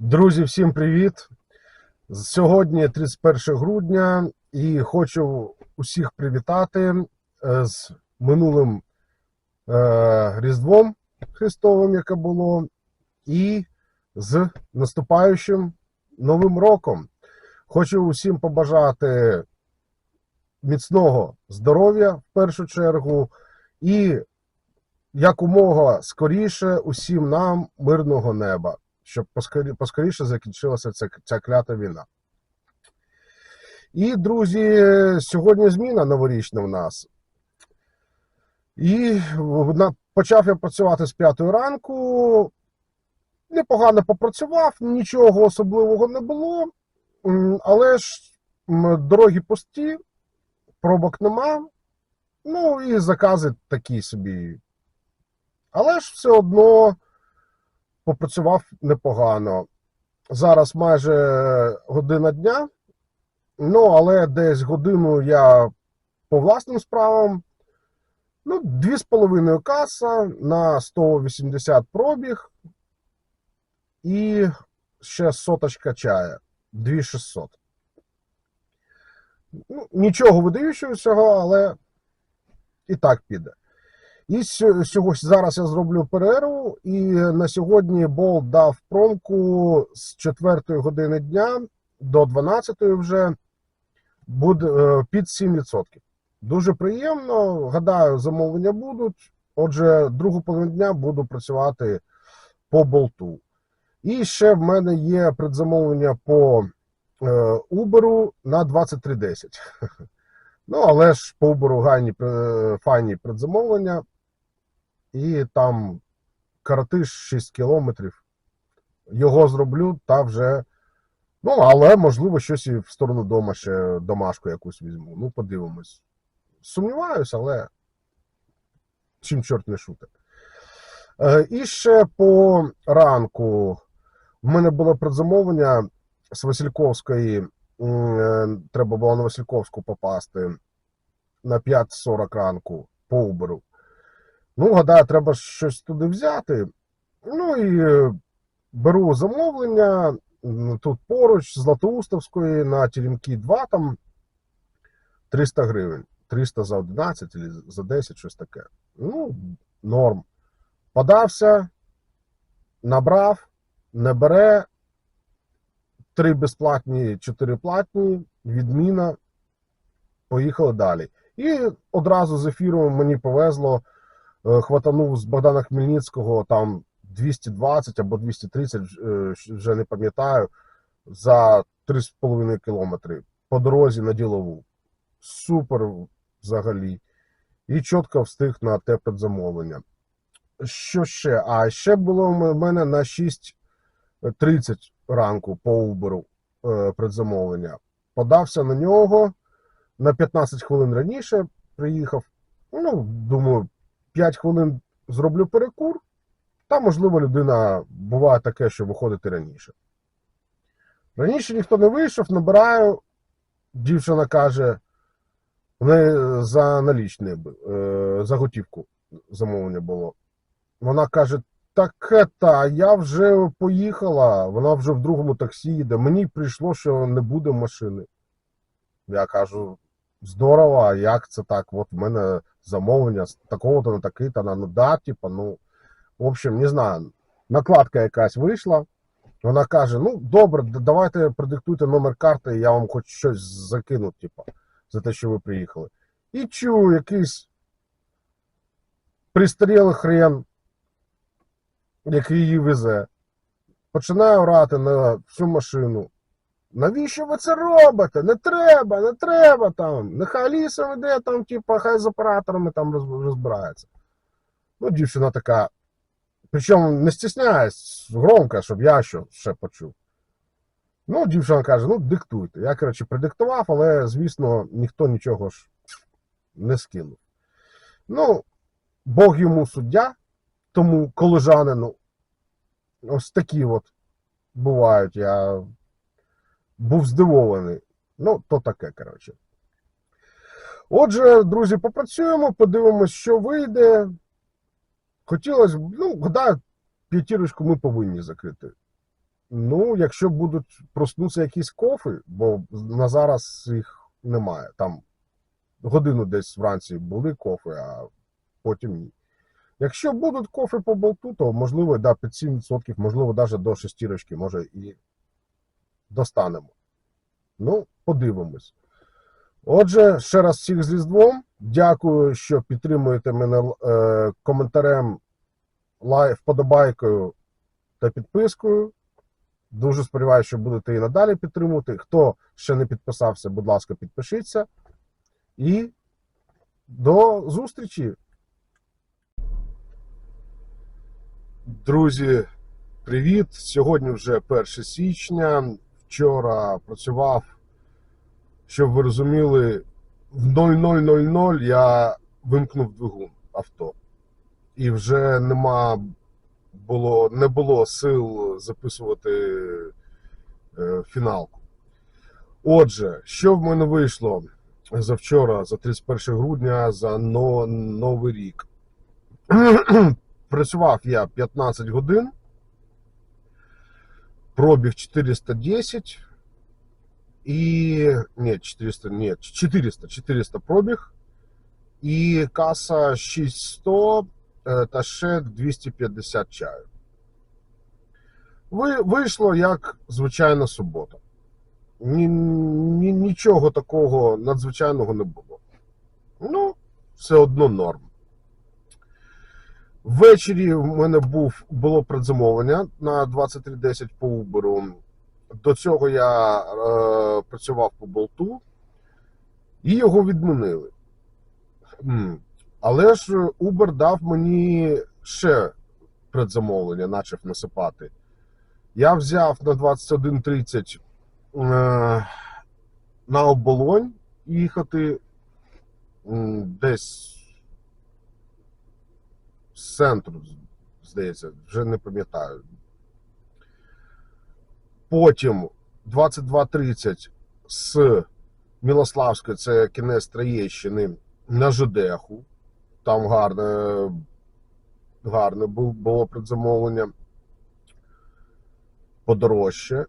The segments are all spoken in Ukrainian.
Друзі, всім привіт! Сьогодні 31 грудня і хочу усіх привітати е, з минулим е, Різдвом Христовим, яке було, і з наступаючим Новим роком. Хочу усім побажати міцного здоров'я в першу чергу і якомога скоріше усім нам мирного неба щоб поскоріше закінчилася ця, ця клята війна. І, друзі, сьогодні зміна новорічна в нас. І почав я працювати з п'ятої ранку. Непогано попрацював, нічого особливого не було. Але ж дороги пусті, пробок нема. Ну і закази такі собі. Але ж все одно попрацював непогано. Зараз майже година дня. Ну, але десь годину я по власним справам. Ну, 2,5 каса на 180 пробіг. І ще соточка чая. 2600. Ну, нічого видаючого, але і так піде. І сьо- сього- зараз я зроблю перерву, і на сьогодні Болт дав промку з 4 години дня до 12 вже буде е, під 7%. Дуже приємно. Гадаю, замовлення будуть. Отже, другу половину дня буду працювати по болту. І ще в мене є предзамовлення по е, Uber на 23.10. Ну, але ж по Uber гайні, е, файні предзамовлення. І там коротиш 6 кілометрів. Його зроблю та вже. Ну, але можливо щось і в сторону дома ще домашку якусь візьму. Ну, подивимось. Сумніваюсь, але чим чорт не шутить. Е, і ще по ранку в мене було предзамовлення з Васильковської. Е, Треба було на Васильковську попасти на 5.40 ранку по Uber. Ну, гадаю, треба щось туди взяти. Ну і е, беру замовлення тут поруч з Златоустовської на Теремки 2, там 300 гривень. 300 за 11 чи за 10, щось таке. Ну, норм. Подався, набрав, не бере. Три безплатні, чотири платні, відміна. Поїхали далі. І одразу з ефіру мені повезло хватанув з Богдана Хмельницького там 220 або 230, е, вже не пам'ятаю, за 3,5 кілометри по дорозі на ділову. Супер взагалі. І чітко встиг на те предзамовлення. Що ще? А ще було в мене на 6.30 ранку по Uber е, предзамовлення. Подався на нього на 15 хвилин раніше приїхав. Ну, думаю, 5 хвилин зроблю перекур, та, можливо, людина буває таке, що виходить раніше. Раніше ніхто не вийшов, набираю. Дівчина каже, в неї за налічне, за готівку замовлення було. Вона каже: так та я вже поїхала, вона вже в другому таксі їде. Мені прийшло, що не буде машини. Я кажу: здорово, а як це так? От в мене замовлення з такого-то на такий-то, на ну да, типа, ну. В общем, не знаю, накладка якась вийшла. Вона каже: ну, добре, давайте продиктуйте номер карти, я вам хоч щось закину, типа, за те, що ви приїхали. І чую, якийсь пристарілий хрен, який її везе. Починаю орати на всю машину. Навіщо ви це робите? Не треба, не треба там. Нехай лісом іде там, типа, хай з операторами там розбирається. Ну, дівчина така. Причому не стісняясь, громко, щоб я що ще почув. Ну, дівчина каже: ну, диктуйте. Я, коротше, придиктував, але, звісно, ніхто нічого ж не скинув. Ну, Бог йому суддя, тому колежанину. Ось такі от бувають. Я був здивований. Ну, то таке, коротше. Отже, друзі, попрацюємо, подивимось, що вийде. Хотілося б, ну, гадаю, п'ятірочку ми повинні закрити. Ну, якщо будуть проснутися якісь кофи, бо на зараз їх немає. Там годину десь вранці були кофи, а потім ні. Якщо будуть кофи по болту, то можливо, да, під 7%, можливо, навіть до шестірочки, може і достанемо. Ну, подивимось. Отже, ще раз всіх з Різдвом. Дякую, що підтримуєте мене е, коментарем, лайк, вподобайкою та підпискою. Дуже сподіваюся, що будете і надалі підтримувати. Хто ще не підписався, будь ласка, підпишіться. І до зустрічі! Друзі, привіт! Сьогодні вже 1 січня. Вчора працював, щоб ви розуміли, в 00.00 я вимкнув двигун авто. І вже нема було, не було сил записувати е, фіналку. Отже, що в мене вийшло за вчора, за 31 грудня, за но, Новий рік? Працював я 15 годин, пробіг 410 і. Ні, 400, ні, 400, 400 пробіг, і каса 6100 е, та ще 250 чаю. Ви, вийшло як звичайна субота. Ні, ні, нічого такого надзвичайного не було. Ну, все одно норм. Ввечері в мене був, було предзамовлення на 23.10 по Uber. До цього я е, працював по болту і його відмінили. Але ж Uber дав мені ще предзамовлення, почав насипати. Я взяв на 21.30 е, на оболонь їхати десь з центру, здається, вже не пам'ятаю. Потім 22.30 з Мілославської, це кінець Троєщини, на Жидеху. Там гарне, гарне було предзамовлення подорожче.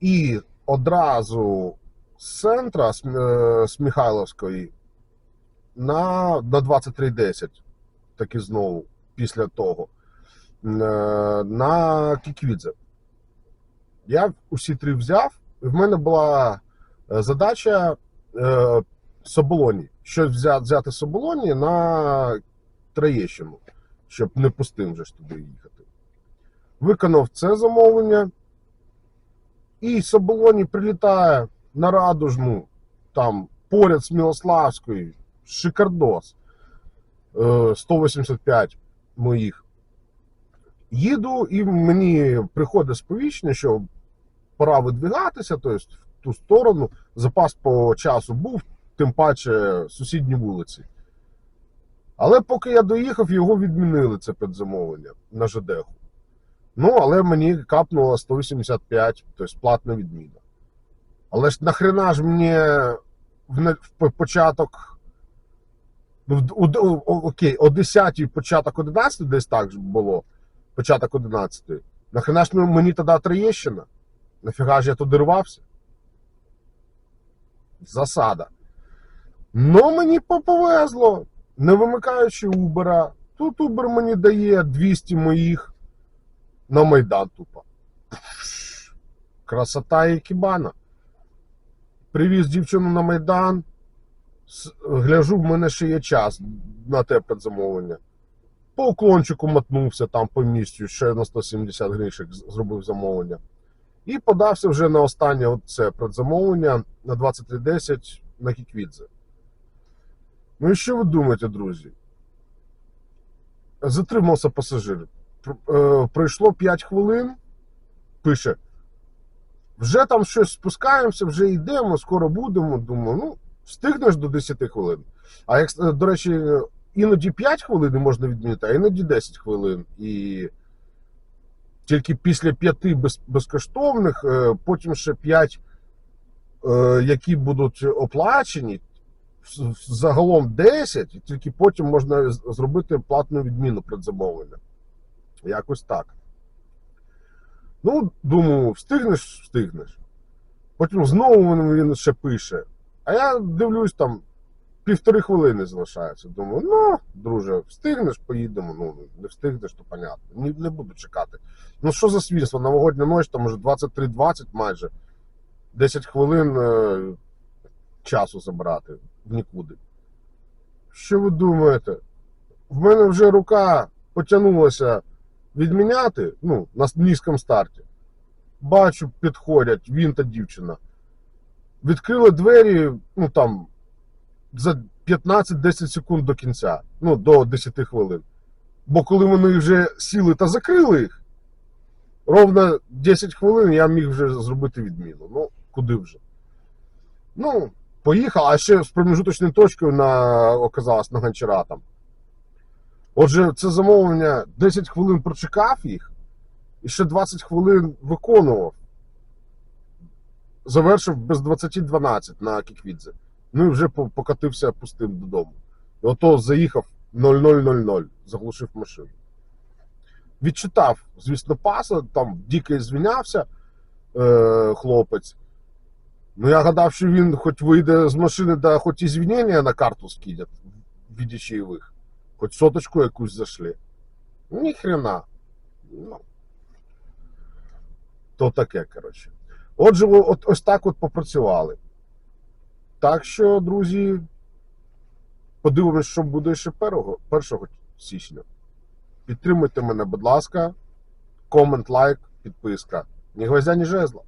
І одразу з центра з, е, Михайловської на, на 23.10, таки знову, після того, е, на Кіквідзе. Я усі три взяв, і в мене була е, задача е, Соболоні. Щось взяти, взяти Соболоні на Троєщину, щоб не пустим вже ж туди їхати. Виконав це замовлення. І Соболоні прилітає на Радужну, там поряд з Мілославською, Шикардос. Е, 185 моїх. Їду, і мені приходить сповіщення, що пора видвигатися, тобто в ту сторону. Запас по часу був, тим паче сусідні вулиці. Але поки я доїхав, його відмінили це підзамовлення на ЖДХу. Ну, але мені капнуло 185, тобто платна відміна. Але ж нахрена ж мені в початок. Ну, окей, о 10-й, початок 11 десь так ж було. Початок 11. Нахрена ж мені тоді Троєщина? Нафіга ж я туди рвався? Засада. Ну, мені повезло. Не вимикаючи Убера. Тут Убер мені дає 200 моїх на Майдан тупо. Красота і кібана. Привіз дівчину на Майдан. Гляжу, в мене ще є час на те предзамовлення. По уклончику мотнувся там по місцю, ще на 170 грішек зробив замовлення. І подався вже на останнє це предзамовлення на 23.10 на Кіквідзе. Ну і що ви думаєте, друзі? Затримався пасажир. Е, Пройшло 5 хвилин, пише. Вже там щось спускаємося, вже йдемо, скоро будемо. Думаю, ну, встигнеш до 10 хвилин. А як, е, до речі, іноді 5 хвилин можна відмінити, а іноді 10 хвилин. І тільки після 5 без, безкоштовних, е, потім ще 5, е, які будуть оплачені, загалом 10, і тільки потім можна зробити платну відміну предзамовлення. Якось так. Ну, думаю, встигнеш, встигнеш. Потім знову він ще пише. А я дивлюсь, там півтори хвилини залишається. Думаю, ну, друже, встигнеш, поїдемо. Ну, не встигнеш, то понятно. Не, не буду чекати. Ну, що за свірство? Новогодня ночь, там уже 23.20 майже. 10 хвилин е, часу забрати в нікуди. Що ви думаєте? В мене вже рука потягнулася відміняти, ну, на низькому старті. Бачу, підходять, він та дівчина. Відкрили двері, ну там, за 15-10 секунд до кінця, ну, до 10 хвилин. Бо коли вони вже сіли та закрили їх, ровно 10 хвилин я міг вже зробити відміну. Ну, куди вже? Ну, поїхав, а ще з проміжуточною точкою на, оказалось на гончара там. Отже, це замовлення 10 хвилин прочекав їх, і ще 20 хвилин виконував. Завершив без 20-12 на Кіквідзе. Ну і вже по- покатився пустим додому. І ото заїхав 0000, заглушив машину. Відчитав, звісно, паса, там дико звінявся е, хлопець. Ну, я гадав, що він хоч вийде з машини, да хоч і звінення на карту скидять в віді чаєвих. Хоч соточку якусь зашли. Ні хрена. Ну, то таке, коротше. Отже, от, ось так от попрацювали. Так що, друзі, подивимось, що буде ще 1 січня. Підтримуйте мене, будь ласка. Комент, лайк, підписка. Ні гвоздя, ні жезла.